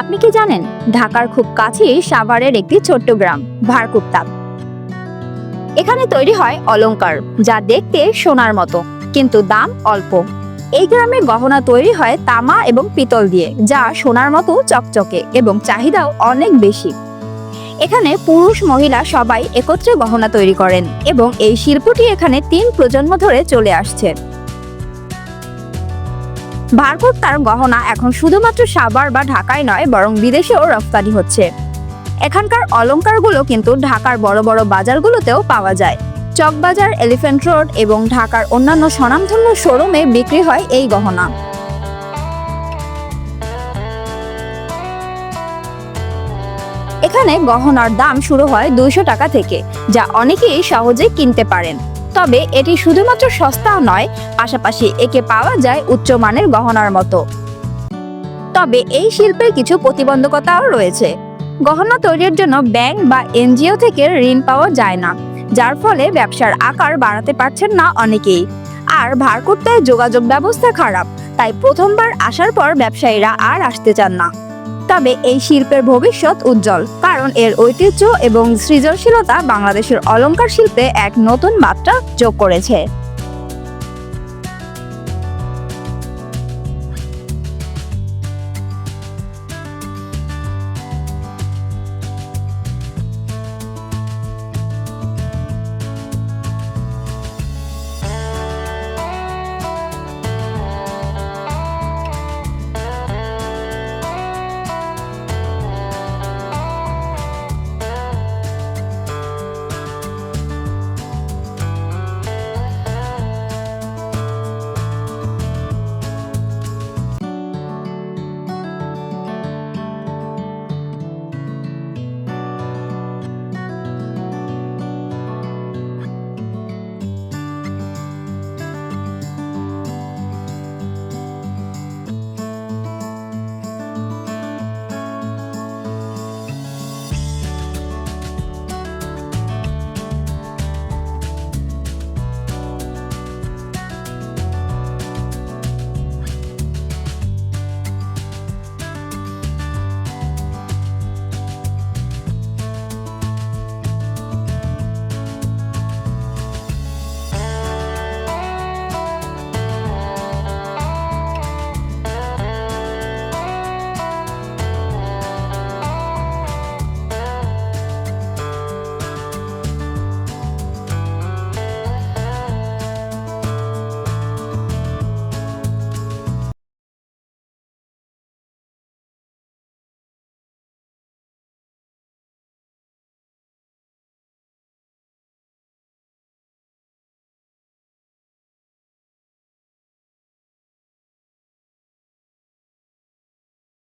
আপনি কি জানেন, ঢাকার খুব কাছেই সাভারের একটি ছোট্ট গ্রাম, ভারকুপ্তা। এখানে তৈরি হয় অলংকার, যা দেখতে সোনার মতো, কিন্তু দাম অল্প। এই গ্রামে গহনা তৈরি হয় তামা এবং পিতল দিয়ে, যা সোনার মতো চকচকে এবং চাহিদাও অনেক বেশি। এখানে পুরুষ মহিলা সবাই একত্রে গহনা তৈরি করেন এবং এই শিল্পটি এখানে তিন প্রজন্ম ধরে চলে আসছে। ভারকুপ্তার গহনা এখন শুধুমাত্র সাভার বা ঢাকায় নয়, বরং বিদেশেও রপ্তানি হচ্ছে। এখানকার অলঙ্কারগুলো কিন্তু ঢাকার বড় বড় বাজারগুলোতেও পাওয়া যায়। চকবাজার, এলিফ্যান্ট রোড এবং ঢাকার অন্যান্য স্বনামধন্য শোরুমে বিক্রি হয় এই গহনা। এখানে গহনার দাম শুরু হয় দুইশো টাকা থেকে, যা অনেকেই সহজে কিনতে পারেন। তবে এটি শুধুমাত্র সস্তা নয়, পাশাপাশি একে পাওয়া যায় উচ্চমানের গহনার মতো। তবে এই শিল্পের কিছু প্রতিবন্ধকতাও রয়েছে। গহনা তৈরির জন্য ব্যাংক বা এনজিও থেকে ঋণ পাওয়া যায় না, যার ফলে ব্যবসার আকার বাড়াতে পারছেন না অনেকেই। আর ভারকুট্টায় যোগাযোগ ব্যবস্থা খারাপ, তাই প্রথমবার আসার পর ব্যবসায়ীরা আর আসতে চান না। তবে এই শিল্পের ভবিষ্যৎ উজ্জ্বল, কারণ এর ঐতিহ্য এবং সৃজনশীলতা বাংলাদেশের অলঙ্কার শিল্পে এক নতুন মাত্রা যোগ করেছে।